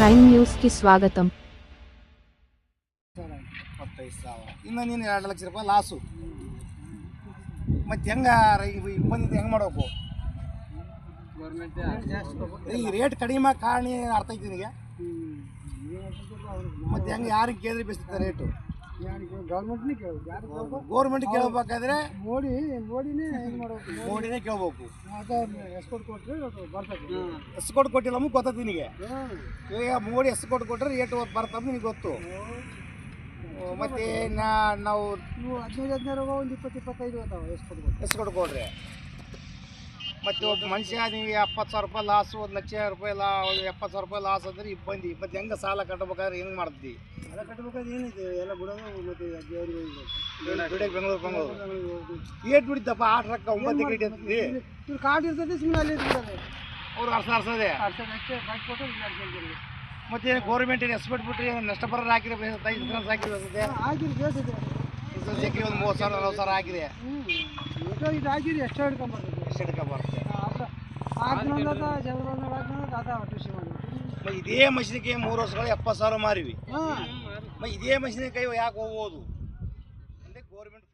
Nine news కి స్వాగతం ಇಪ್ಪತ್ತೈದು ಸಾವಿರ ಇನ್ನು ನೀನು ಎರಡು ಲಕ್ಷ ರೂಪಾಯಿ ಲಾಸು ಮತ್ತೆ ಹೆಂಗ ಇಬ್ಬಂದಿದ್ದು ಹೆಂಗೆ ಮಾಡ್ಬೇಕು ಈ ರೇಟ್ ಕಡಿಮೆ ಕಾರಣಿ ಅರ್ಥ ಐತಿ ನಿನಗೆ ಮತ್ತೆ ಹೆಂಗೆ ಯಾರಿಗೆ ಕೇಳಿದ್ರೆ ಬೆಸ್ತ ರೇಟು ಗೌರ್ಮೆಂಟ್ನೇ ಯಾರು ಗೌರ್ಮೆಂಟ್ ಕೇಳಬೇಕಾದ್ರೆ ಮೋಡಿ ಮೋಡಿನೇ ಮಾಡಬೇಕು. ಮಾಡ್ಬೇಕು ಮೋಡಿನೇ ಕೇಳ್ಬೇಕು. ಎಸ್ಕೋಟ್ ಎಸ್ಕೊಟ್ ಕೊಟ್ಟರೆ ಬರ್ತದೆ. ಕೊಟ್ಟು ಕೊಟ್ಟಿಲ್ಲ ನಮಗೆ ಗೊತ್ತದ ನಿನಗೆ? ಈಗ ಮೋಡಿ ಎಷ್ಟು ಕೊಟ್ಟು ಕೊಟ್ಟರೆ ರೇಟ್ ಬರ್ತದೆ ನಿನಗೆ ಗೊತ್ತು. ಮತ್ತೆ ನಾ ನಾವು ಹದಿನೈದು ಹದಿನಾರು ಒಂದು ಇಪ್ಪತ್ತು ಇಪ್ಪತ್ತೈದು ಎಸ್ಕೋಟ್ ಎಸ್ಕೊಟ್ ಕೊಟ್ಟು ಎಷ್ಟು ಕೊಟ್ಟು ಕೊಡ್ರಿ ಮತ್ತೆ ಒಬ್ಬ ಮನುಷ್ಯ ನೀವು ಎಪ್ಪತ್ತು ಸಾವಿರ ರೂಪಾಯಿ ಲಾಸು ಒಂದು ಲಕ್ಷ ರೂಪಾಯಿ ಲಾ ಎಪ್ಪತ್ತು ಸಾವಿರ ರೂಪಾಯಿ ಲಾಸ್ ಅಂದ್ರೆ ಇಬ್ಬಂದಿ ಮತ್ತೆ ಹೆಂಗೆ ಸಾಲ ಕಟ್ಟಬೇಕಾದ್ರೆ ಹೆಂಗೆ ಮಾಡ್ತೀವಿ ಸಾಲ ಕಟ್ಟಬೇಕಾದ್ರೆ ಏನಿದೆ? ಎಲ್ಲ ಬಿಡೋದು ಮತ್ತೆ ದೇವ್ರಿಗೆ ಬೆಂಗಳೂರು ಬೆಂಗಳೂರು. ಏಟ್ ಬಿಡಿದ್ದಪ್ಪ ಆಟ ರೊಕ್ಕ ಒಂಬತ್ತು ಗಂಟೆ ಅಂತಿದ್ದಿ ಇವ್ರು ಕಾರ್ಡ್ ಇರ್ತದೆ ಸುಮ್ಮನೆ ಅಲ್ಲಿ ಇರ್ತದೆ ಅವ್ರು ಅರ್ಸ ಅರ್ಸದೆ ಮತ್ತು ಏನು ಎಸ್ಪೆಕ್ಟ್ ಬಿಟ್ಟರೆ ಏನು ನಷ್ಟ ಬರೋರು ಹಾಕಿರಿ ಆಗಿರಿ ಬೇಸಿದೆ ಇನ್ಸೂರೆನ್ಸ್ ಹಾಕಿ ಒಂದು ಮೂವತ್ತು ಸಾವಿರ ನಲ್ವತ್ತು ಸಾವಿರ ಹಾಕಿದೆ ಇದು ಹಾಕಿರಿ ಎಷ್ಟು ಹಿಡ್ಕೊಂಬರ್ತದೆ ಇದೇ ಮಷಿನಿಕಾಯಿ ಮೂರು ವರ್ಷಗಳ ಎಪ್ಪತ್ತು ಸಾವಿರ ಮಾರಿವಿ. ಮ ಇದೇ ಕೈ ಯಾಕೆ ಹೋಗ್ಬೋದು? ಅಂದ್ರೆ ಗೌರ್ಮೆಂಟ್